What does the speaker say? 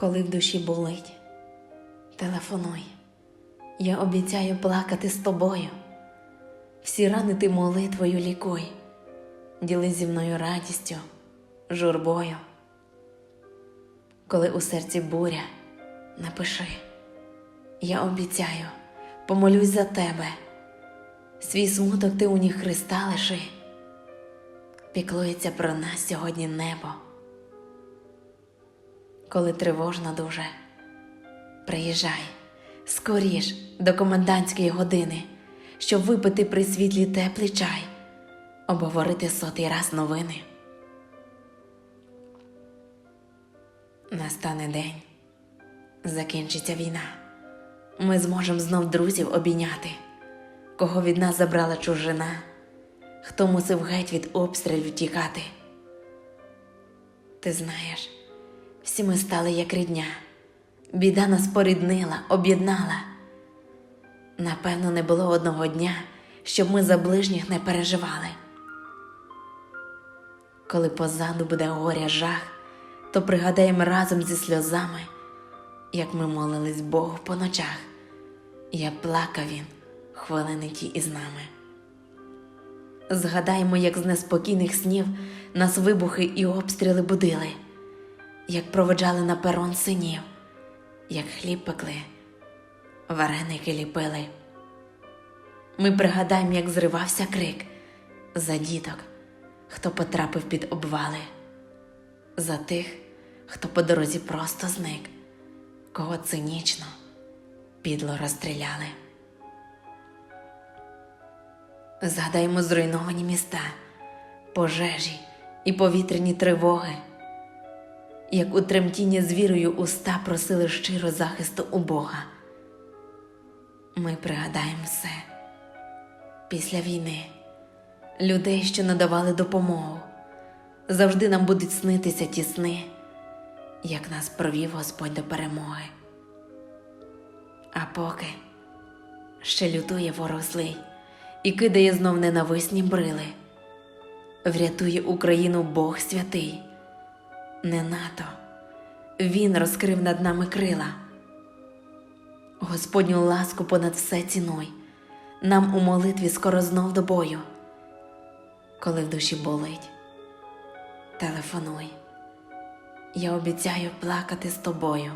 Коли в душі болить, телефонуй. Я обіцяю плакати з тобою. Всі рани ти молитвою лікуй, діли зі мною радістю, журбою. Коли у серці буря, напиши, я обіцяю, помолюсь за тебе. Свій смуток ти у ніг Христа лиши. Піклується про нас сьогодні небо. Коли тривожно дуже, приїжджай скоріш до комендантської години, щоб випити при світлі теплий чай, обговорити сотий раз новини. Настане день, закінчиться війна. Ми зможемо знов друзів обійняти, кого від нас забрала чужина, хто мусив геть від обстрілів тікати. Ти знаєш, всі ми стали як рідня. Біда нас поріднила, об'єднала. Напевно, не було одного дня, щоб ми за ближніх не переживали. Коли позаду буде горя жах, то пригадаємо разом зі сльозами, як ми молились Богу по ночах, як плакав він хвилини ті із нами. Згадаймо, як з неспокійних снів нас вибухи і обстріли будили, як проведжали на перон синів, як хліб пекли, вареники ліпили. Ми пригадаємо, як зривався крик за діток, хто потрапив під обвали, за тих, хто по дорозі просто зник, кого цинічно, підло розстріляли. Згадаймо зруйновані міста, пожежі і повітряні тривоги, як у тремтінні з уста просили щиро захисту у Бога. Ми пригадаємо все після війни, людей, що надавали допомогу, завжди нам будуть снитися ті сни, як нас провів Господь до перемоги. А поки ще лютує ворог злий і кидає знов ненависні брили, врятує Україну Бог святий, не НАТО, Він розкрив над нами крила. Господню ласку понад все цінуй, нам у молитві скоро знов до бою. Коли в душі болить, телефонуй, я обіцяю плакати з тобою.